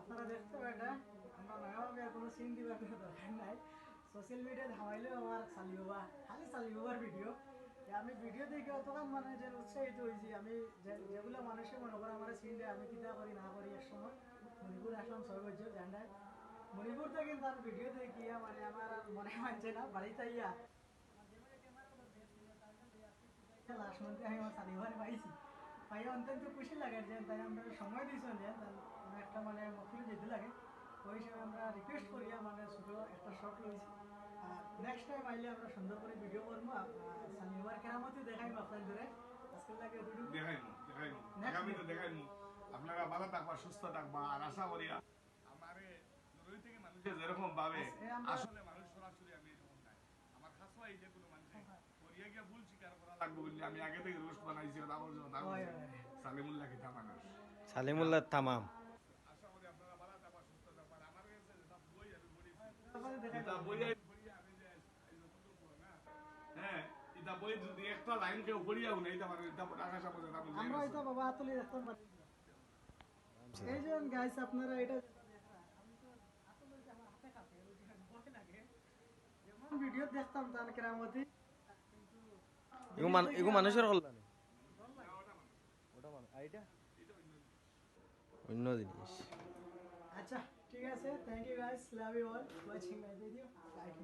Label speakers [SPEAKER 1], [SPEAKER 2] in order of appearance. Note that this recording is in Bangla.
[SPEAKER 1] আপনারা দেখতে কোনো দরকার নাই। সোশ্যাল মিডিয়ায় ধামাইলেও আমার চালি হবা খালি চালি হবার ভিডিও আমি ভিডিও দেখে অতক্ষণ মানে যে উৎসাহিত হয়েছি। আমি যেগুলো মানুষে মনে করে আমার সিন আমি কিতা করি, না করি, এক সময় মণিপুর আসলাম ছয় বছর মণিপুর থেকে তার ভিডিও দেখিয়া মানে আমার মনে মানছে না, বাড়িতে ইয়া লাস্ট মান্থে আমি আমার শালিবার পাইছি। পাই অত্যন্ত খুশি লাগে যে তাই আমরা সময় দিয়েছেন যে কোনো একটা মানে মফিল যেতে লাগে। ওই হিসাবে আমরা রিকোয়েস্ট করিয়া মানে ছোটো একটা আর নেক্সট টাইম আইলে আমরা সুন্দর করে ভিডিও করব শালিবার কেরামতি দেখাইবো আজকে লাগে
[SPEAKER 2] আপনারা ভালো থাকবা সুস্থ থাকবা আর আশা করি আমারে দূরই থেকে মানুষে যেরকম ভাবে আসলে মানুষ সরাসরি আমি এরকম নাই আমার খাসা এই যে কোনো মানুষে করিয়া গিয়া ভুল স্বীকার করা লাগবে বলে আমি আগে থেকে রোস্ট বানাইছি
[SPEAKER 1] হয়,
[SPEAKER 2] বলছো
[SPEAKER 1] হয়।
[SPEAKER 2] সালিমুল্লাহ কিতা মানুষ।
[SPEAKER 3] সালিমুল্লাহ তামাম
[SPEAKER 2] আশা করি আপনারা ভালো থাকবা সুস্থ থাকবা আমার কাছে যেটা বই আমি পড়েছি এটা বই আমি যে এই যতটুকু পড়ো না, হ্যাঁ এটা বই যদি একটা লাইন কেউ পড়িয়াও নেই এটা মানে এটা আকাশ আমাদের
[SPEAKER 1] আমরা
[SPEAKER 2] গেছে।
[SPEAKER 1] বাবা হাতলি দেখতাম এই যে গাইস আপনারা এটা ভিডিও দেখতাম তার কেরামতি
[SPEAKER 3] এগু মান মানুষের কল্যাণ। অন্য জিনিস।
[SPEAKER 1] আচ্ছা ঠিক আছে। Thank you guys love you all watching my video like